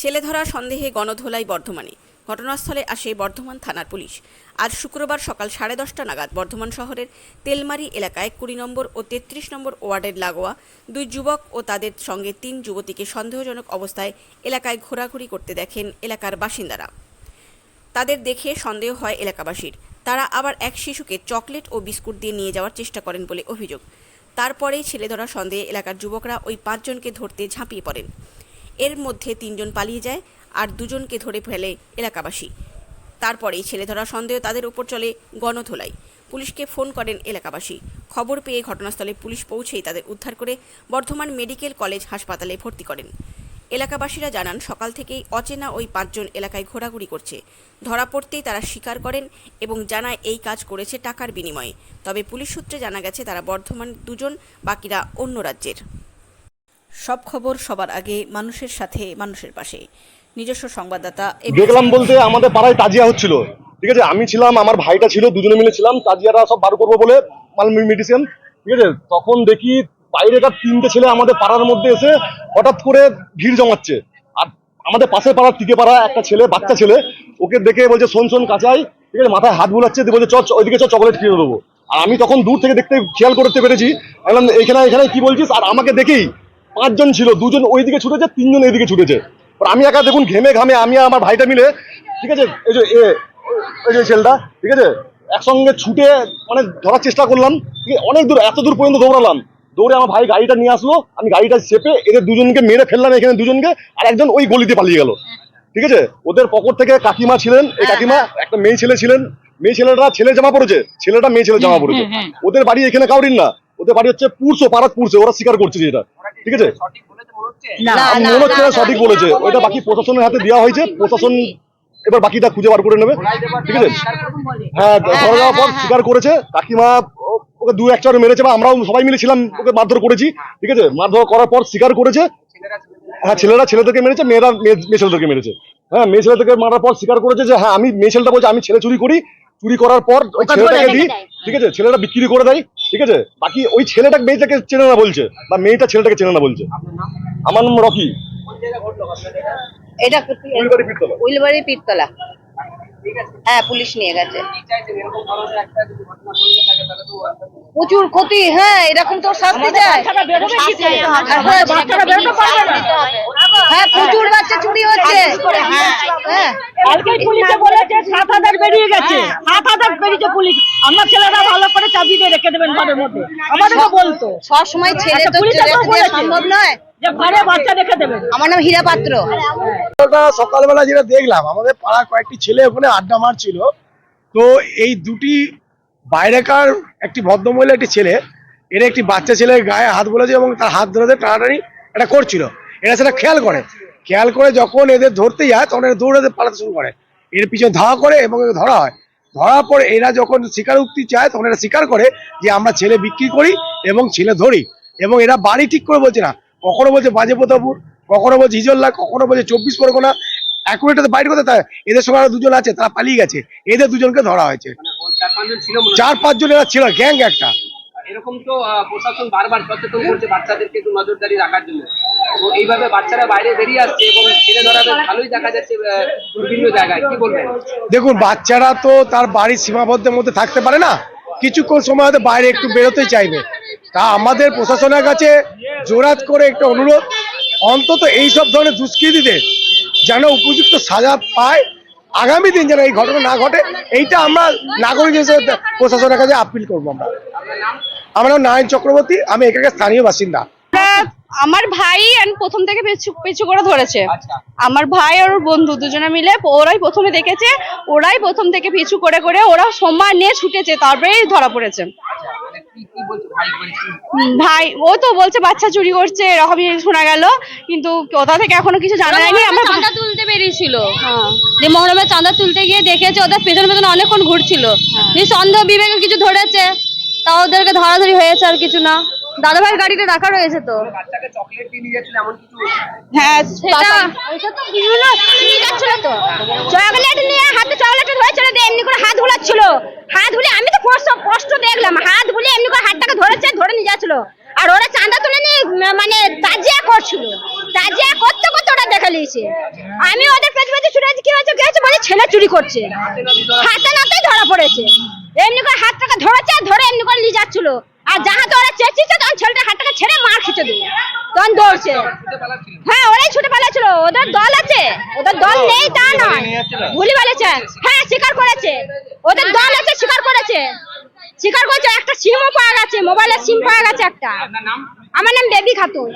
ছেলে ধরা সন্দেহে গণধোলাই বর্ধমানে। ঘটনাস্থলে আসে বর্ধমান থানার পুলিশ। আজ শুক্রবার সকাল সাড়ে দশটা নাগাদ বর্ধমান শহরের তেলমারি এলাকায় কুড়ি নম্বর ও তেত্রিশ নম্বর ওয়ার্ডের লাগোয়া দুই যুবক ও তাদের সঙ্গে তিন যুবতীকে সন্দেহজনক অবস্থায় এলাকায় ঘোরাঘুরি করতে দেখেন এলাকার বাসিন্দারা। তাদের দেখে সন্দেহ হয় এলাকাবাসীর। তারা আবার এক শিশুকে চকলেট ও বিস্কুট দিয়ে নিয়ে যাওয়ার চেষ্টা করেন বলে অভিযোগ। তারপরেই ছেলে ধরা সন্দেহে এলাকার যুবকরা ওই পাঁচজনকে ধরতে ঝাঁপিয়ে পড়েন। এর মধ্যে তিনজন পালিয়ে যায় আর দুজনকে ধরে ফেলে এলাকাবাসী। তারপরেই ছেলে ধরা সন্দেহ তাদের উপর চলে গণধোলাই। পুলিশকে ফোন করেন এলাকাবাসী। খবর পেয়ে ঘটনাস্থলে পুলিশ পৌঁছেই তাদের উদ্ধার করে বর্ধমান মেডিকেল কলেজ হাসপাতালে ভর্তি করেন। এলাকাবাসীরা জানান, সকাল থেকেই অচেনা ওই পাঁচজন এলাকায় ঘোরাঘুরি করছে। ধরা পড়তেই তারা স্বীকার করেন এবং জানায়, এই কাজ করেছে টাকার বিনিময়ে। তবে পুলিশ সূত্রে জানা গেছে, তারা বর্ধমান দুজন, বাকিরা অন্য রাজ্যের। সব খবর সবার আগে মানুষের সাথে, মানুষের পাশে। নিজস্ব সংবাদদাতা. দেখলাম বলতে আমাদের পাড়ায় তাজিয়া হচ্ছিল। ঠিক আছে, আমি ছিলাম, আমার ভাইটা ছিল, দুজনে মিলে ছিলাম, তাজিয়ারা সব বার করব বলে মাল মেডিসিন ঠিক আছে? তখন দেখি বাইরেকার তিনটে ছেলে আমাদের পাড়ার মধ্যে এসে হঠাৎ করে ভিড় জমাচ্ছে। আর আমাদের পাশের পাড়ার টিকে পাড়া একটা ছেলে, বাচ্চা ছেলে, ওকে দেখে বলছে, শোন শোন কাঁচাই, ঠিক আছে? মাথায় হাত বুলাচ্ছে বলছে চ, ওইদিকে চ চকলেট কিনে দেবো আর আমি তখন দূর থেকে দেখতে খেয়াল করতে পেরেছি। এখানে এখানে কি বলছিস? আর আমাকে দেখেই পাঁচজন ছিল দুজন ওইদিকে ছুটেছে তিনজন এইদিকে ছুটেছে। আমি একা দেখুন ঘেমে ঘামে আমি আর আমার ভাইটা মিলে ঠিক আছে এই যে এই যে ছেলেটা ঠিক আছে একসঙ্গে ছুটে মানে ধরার চেষ্টা করলাম ঠিক আছে অনেক দূর এত দূর পর্যন্ত দৌড়ালাম। দৌড়ে আমার ভাই গাড়িটা নিয়ে আসলো আমি গাড়িটা চেপে এদের দুজনকে মেরে ফেললাম এখানে দুজনকে আর একজন ওই গলিতে পালিয়ে গেল। ঠিক আছে ওদের পকর থেকে কাকিমা ছিলেন এই কাকিমা একটা মেয়ে ছেলে ছিলেন মেয়ে ছেলেটা ছেলে জামা পড়েছে ছেলেটা মেয়ে ছেলে জামা পড়েছে ওদের বাড়ি এখানে কাউরিন না ওদের বাড়ি হচ্ছে পুরসো পাড়াত পুরসো ওরা স্বীকার করছে যেটা। ঠিক আছে? মনে হচ্ছে? না সঠিক বলেছে। ওইটা বাকি প্রশাসনের হাতে দেওয়া হয়েছে। প্রশাসন এবার বাকিটা খুঁজে বার করে নেবে। ঠিক আছে? হ্যাঁ ধরে যাওয়ার পর স্বীকার করেছে। কাকিমা ওকে দু মেরেছে বা আমরাও সবাই মিলে ছিলাম ওকে মারধর করেছি। ঠিক আছে? মারধর করার পর স্বীকার করেছে। হ্যাঁ ছেলেরা ছেলেদেরকে মেরেছে মেয়েরা মেয়ে মেয়ে ছেলেদেরকে মেরেছে। হ্যাঁ মেয়ে ছেলেদেরকে মারার পর স্বীকার করেছে যে হ্যাঁ আমি মেয়ে ছেলেটা বলছে আমি ছেলে চুরি করি। চুরি করার পর ওই ছেলেটাকে দিই ঠিক আছে ছেলেটা বিক্রি করে দেয় ঠিক আছে? বাকি ওই ছেলেটা মেয়েটাকে চেনে না বলছে বা মেয়েটা ছেলেটাকে চেনে না বলছে। আমার নাম রকি। এটা উইলবাড়ি পীরতলা। হ্যাঁ পুলিশ নিয়ে গেছে। প্রচুর ক্ষতি হ্যাঁ এরকম তো শাস্তি দেয়। হ্যাঁ। হ্যাঁ প্রচুর চুরি হচ্ছে। হ্যাঁ। কালকেই পুলিশে বলেছে সাত হাজার বেরিয়ে গেছে। সাত হাজার বেরিয়েছে পুলিশ। আমার ছেলেরা ভালো করে চাবি দিয়ে রেখে দেবেন ঘরের মধ্যে। আমাদেরকে বলতো। সব সময় ছেলে আচ্ছা, তো। সম্ভব নয়। যে ঘরে বাচ্চা রেখে দেবেন। আমার নাম হীরা পাত্র। সকালবেলা যেটা দেখলাম আমাদের পাড়া কয়েকটি ছেলে ওখানে আড্ডা মারছিল। তো এই দুটি বাইরেকার একটি ভদ্রমহিলা একটি ছেলে এর একটি বাচ্চা ছেলের গায়ে হাত বলেছে এবং তার হাত ধরে টানাটানি এটা করছিল। এরা সেটা খেয়াল করে। খেয়াল করে যখন এদের ধরতে যায় তখন এরা দৌড়াতে পালাতে শুরু করে। এর পিছনে ধাওয়া করে এবং ধরা হয়। ধরার পর এরা যখন শিকার স্বীকারোক্তি চায় তখন এরা স্বীকার করে যে আমরা ছেলে বিক্রি করি এবং ছেলে ধরি। এবং এরা বাড়ি ঠিক করে বলছে না। কখনো বলছে বাজে প্রতাপুর কখনো বলছে হিজল্লা কখনো বলছে চব্বিশ পরগনা। অ্যাকুরেটাতে বাইরে করতে তাই এদের সঙ্গে আরও দুজন আছে তারা পালিয়ে গেছে। এদের দুজনকে ধরা হয়েছে। চার পাঁচজন এরা ছিল গ্যাং একটা। এরকম তো প্রশাসন বারবার সচেতন করছে বাচ্চাদেরকে নজরদারি রাখার জন্য। তো এইভাবে বাচ্চারা বাইরে বেরিয়ে আসছে এবং ছেলে ধরা বেশ ভালোই দেখা যাচ্ছে বিভিন্ন জায়গায়। কি বলবেন? দেখুন বাচ্চারা তো তার বাড়ির সীমাবদ্ধের মধ্যে থাকতে পারে না। কিছুক্ষণ সময় হয়তো বাইরে একটু বেরোতেই চাইবে। তা আমাদের প্রশাসনের কাছে জোরাত করে একটা অনুরোধ অন্তত এই সব ধরনের দুষ্কৃতীদের যেন উপযুক্ত সাজা পায়। আগামী দিন যেন এই ঘটনা না ঘটে এইটা আমরা নাগরিক হিসেবে প্রশাসনের কাছে আপিল করব আমরা। আমার নাম নারায়ণ চক্রবর্তী আমি এখানকার স্থানীয় বাসিন্দা। আমার ভাই প্রথম থেকে পিছু পিছু করে ধরেছে। আচ্ছা। আমার ভাই আর ওর বন্ধু দুজনে মিলে ওরাই প্রথমে দেখেছে ওরাই প্রথম থেকে পিছু করে করে ওরা সময় নিয়ে ছুটেছে তারপরেই ধরা পড়েছে। আচ্ছা মানে কি কি বলছো ভাই মানে ভাই ও তো বলছে বাচ্চা চুরি করছে এরকমই শোনা গেল কিন্তু কোথা থেকে এখনও কিছু জানা যায়নি। আমরা চাঁদা তুলতে বেরিয়েছিল। হ্যাঁ। যে মহরমে চাঁদা তুলতে গিয়ে দেখেছে ওদের পেছনে পেছনে অনেকক্ষণ ঘুরছিল। যে সন্দেহ বিবেকে কিছু ধরেছে তা ওদেরকে ধরাধরি হয়েছে আর কিছু না। দাদা ভাইয়ের গাড়িতে রাখা রয়েছে তো। বাচ্চাকে চকলেট দিয়ে নিয়ে যাচ্ছিল এমন কিছু হ্যাঁ সেটা তো বিভিন্ন নিয়ে যাচ্ছিল তো। চকলেট নিয়ে হাতে চকলেট ধরেছিল এমনি করে হাত হাত আমি তো কষ্ট কষ্ট দেখলাম। হাত এমনি করে হাতটাকে ধরেছে ধরে নিয়ে যাচ্ছিল। আর ওরা চাঁদা তুলে নিয়ে মানে তাজিয়া করছিল। তাজিয়া করতে করতে ওরা দেখে নিয়েছে। আমি ওদের পেছনে পেছনে ছুটে আছি, কি হয়েছে কি হয়েছে বলে ছেলে চুরি করছে। হাতে নাতেই ধরা পড়েছে। এমনি করে হাতটাকে ধরেছে আর ধরে এমনি করে নিয়ে যাচ্ছিল। আর যাহা তো ওরা চেঁচিয়েছে তখন ছেলেটা হাতটাকে ছেড়ে মার খেতে দিল তখন দৌড়ছে। হ্যাঁ ওরাই ছুটে পালাচ্ছিল। ওদের দল আছে। ওদের দল নেই তা নয় ভুলি বলেছে হ্যাঁ স্বীকার করেছে। ওদের দল আছে স্বীকার করেছে। স্বীকার করেছে। একটা সিমও পাওয়া গেছে মোবাইলের সিম পাওয়া গেছে একটা। আমার নাম বেবি খাতুন।